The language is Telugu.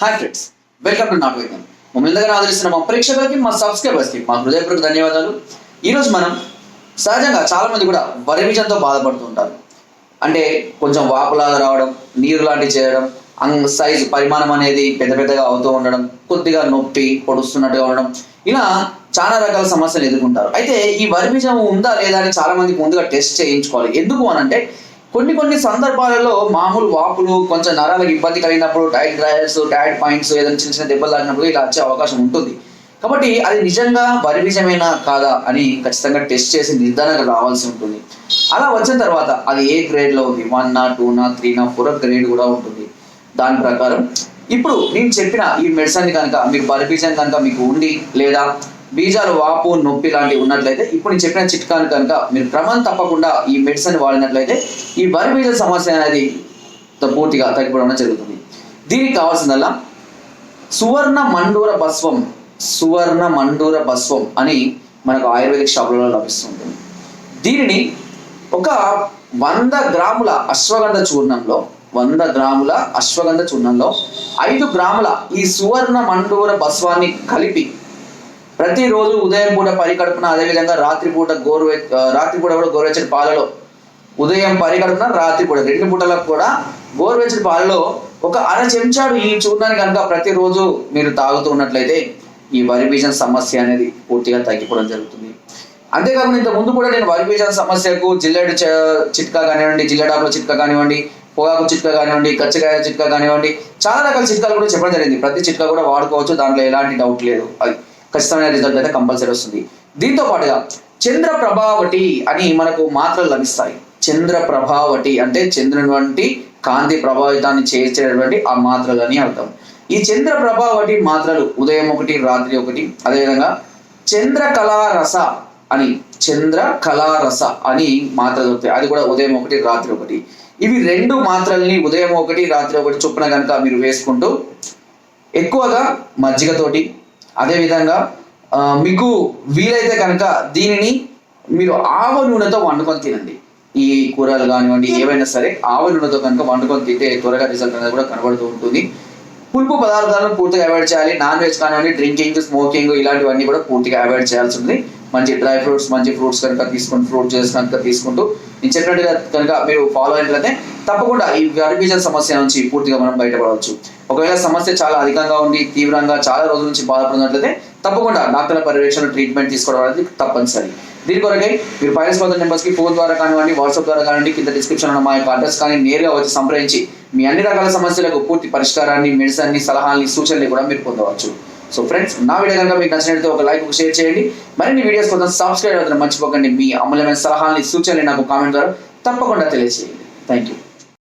హాయ్ ఫ్రెండ్స్ వెల్కమ్ టు నాట్ వైద్యం మమ్మల్ని ఇంతగా ఆదరిస్తున్న మా ప్రేక్షకులకి మా సబ్స్క్రైబర్స్కి మా హృదయపూర్వక ధన్యవాదాలు. ఈరోజు మనం సహజంగా చాలా మంది కూడా వరి విజయంతో బాధపడుతుంటారు అంటే కొంచెం వాపులాగా రావడం నీరు లాంటివి చేయడం అంగ్ సైజు పరిమాణం అనేది పెద్ద పెద్దగా అవుతూ ఉండడం కొద్దిగా నొప్పి పొడుస్తున్నట్టుగా ఉండడం ఇలా చాలా రకాల సమస్యలు ఎదుర్కొంటారు. అయితే ఈ వరి బీజం ఉందా లేదా అని చాలా మందికి ముందుగా టెస్ట్ చేయించుకోవాలి. ఎందుకు అనంటే కొన్ని కొన్ని సందర్భాలలో మామూలు వాపులు కొంచెం నరాలకు ఇబ్బంది కలిగినప్పుడు టైట్ డ్రైయర్స్ టైట్ పాయింట్స్ ఏదైనా చిన్న చిన్న దెబ్బలు తాగినప్పుడు ఇలా వచ్చే అవకాశం ఉంటుంది. కాబట్టి అది నిజంగా వరి బీజమేనా కాదా అని ఖచ్చితంగా టెస్ట్ చేసి నిర్ధారణకు రావాల్సి ఉంటుంది. అలా వచ్చిన తర్వాత అది ఏ గ్రేడ్లో ఉంది? వన్ నా టూ నా త్రీ నా ఫోర్ గ్రేడ్ కూడా ఉంటుంది. దాని ప్రకారం ఇప్పుడు నేను చెప్పిన ఈ మెడిసిన్ కనుక మీకు వరి కనుక మీకు ఉండి లేదా బీజాలు వాపు నొప్పి లాంటివి ఉన్నట్లయితే ఇప్పుడు నేను చెప్పిన చిట్కాను కనుక మీరు క్రమం తప్పకుండా ఈ మెడిసిన్ వాడినట్లయితే ఈ వరి బీజ సమస్య అనేది పూర్తిగా తగ్గిపోవడం జరుగుతుంది. దీనికి కావాల్సిందల్లా సువర్ణ మండూర భస్వం సువర్ణ మండూర భస్వం అని మనకు ఆయుర్వేదిక్ షాపులలో లభిస్తుంది. దీనిని ఒక వంద గ్రాముల అశ్వగంధ చూర్ణంలో వంద గ్రాముల అశ్వగంధ చూర్ణంలో ఐదు గ్రాముల ఈ సువర్ణ మండూర భస్వాన్ని కలిపి ప్రతిరోజు ఉదయం పూట పరికడుపున అదేవిధంగా రాత్రిపూట గోరువె రాత్రిపూట కూడా గోరువెచ్చని పాలలో ఉదయం పరిగడుపున రాత్రిపూట రెండు పూటలకు కూడా గోరువెచ్చని పాలలో ఒక అర చెంచాడు ఈ చూర్ణాన్ని కనుక ప్రతిరోజు మీరు తాగుతూ ఉన్నట్లయితే ఈ వరి బీజం సమస్య అనేది పూర్తిగా తగ్గిపోవడం జరుగుతుంది. అంతేకాకుండా ఇంత ముందు కూడా నేను వరి బీజం సమస్యకు జిల్లెడు చిట్కా కానివ్వండి జిల్లెడాకుల చిట్కా కానివ్వండి పొగాకు చిట్కా కానివ్వండి కచ్చకాయ చిట్కా కానివ్వండి చాలా రకాల చిట్కాలు కూడా చెప్పడం జరిగింది. ప్రతి చిట్కా కూడా వాడుకోవచ్చు దాంట్లో ఎలాంటి డౌట్ లేదు. అది ఖచ్చితమైన రిజల్ట్ అయితే కంపల్సరీ వస్తుంది. దీంతో పాటుగా చంద్ర ప్రభావటి అని మనకు మాత్రలు లభిస్తాయి. చంద్ర ప్రభావటి అంటే చంద్రుని వంటి కాంతి ప్రభావితాన్ని చేర్చేటటువంటి ఆ మాత్రలు అని అర్థం. ఈ చంద్ర ప్రభావటి మాత్రలు ఉదయం ఒకటి రాత్రి ఒకటి అదేవిధంగా చంద్ర కళారస అని చంద్ర కళారస అని మాత్ర దొరుకుతాయి అది కూడా ఉదయం ఒకటి రాత్రి ఒకటి. ఇవి రెండు మాత్రల్ని ఉదయం ఒకటి రాత్రి ఒకటి చొప్పున కనుక మీరు వేసుకుంటూ ఎక్కువగా మజ్జిగతోటి అదేవిధంగా మీకు వీలైతే కనుక దీనిని మీరు ఆవ నూనెతో వండుకొని తినండి. ఈ కూరలు కానివ్వండి ఏవైనా సరే ఆవ నూనెతో కనుక వండుకొని తింటే త్వరగా రిజల్ట్ అనేది కూడా కనబడుతూ ఉంటుంది. పులుపు పదార్థాలను పూర్తిగా అవాయిడ్ చేయాలి. నాన్ వెజ్ కానివ్వండి డ్రింకింగ్ స్మోకింగ్ ఇలాంటివన్నీ కూడా పూర్తిగా అవాయిడ్ చేయాల్సి ఉంది మంచి డ్రై ఫ్రూట్స్ మంచి ఫ్రూట్స్ కనుక తీసుకుంటూ ఫ్రూట్ జ్యూస్ కనుక తీసుకుంటూ నేను చెప్పినట్టుగా కనుక మీరు ఫాలో అయినట్లయితే తప్పకుండా ఈ గర్భీజ సమస్య నుంచి పూర్తిగా మనం బయటపడవచ్చు. ఒకవేళ సమస్య చాలా అధికంగా ఉండి తీవ్రంగా చాలా రోజుల నుంచి బాధపడుతున్నట్లయితే తప్పకుండా డాక్టర్ల పర్యవేక్షణ ట్రీట్మెంట్ తీసుకోవడం అనేది తప్పనిసరి. దీని కొరకై మీరు పైన స్పందన నెంబర్స్కి ఫోన్ ద్వారా కానివ్వండి వాట్సాప్ ద్వారా కానివ్వండి కింద డిస్క్రిప్షన్ ఉన్న మా యొక్క అడ్రస్ కానీ నేరుగా వచ్చి సంప్రదించి మీ అన్ని రకాల సమస్యలకు పూర్తి పరిష్కారాన్ని మెడిసిన్ని సలహాలని సూచనలు కూడా మీరు పొందవచ్చు. సో ఫ్రెండ్స్ నా వీడియో కనుక మీకు నచ్చినట్లయితే ఒక లైక్ షేర్ చేయండి. మరిన్ని వీడియోస్ కోసం సబ్స్క్రైబ్ అవుతున్న మర్చిపోకండి. మీ అమూల్యమైన సలహాలని సూచనలు నాకు కామెంట్ ద్వారా తప్పకుండా తెలియజేయండి. Thank you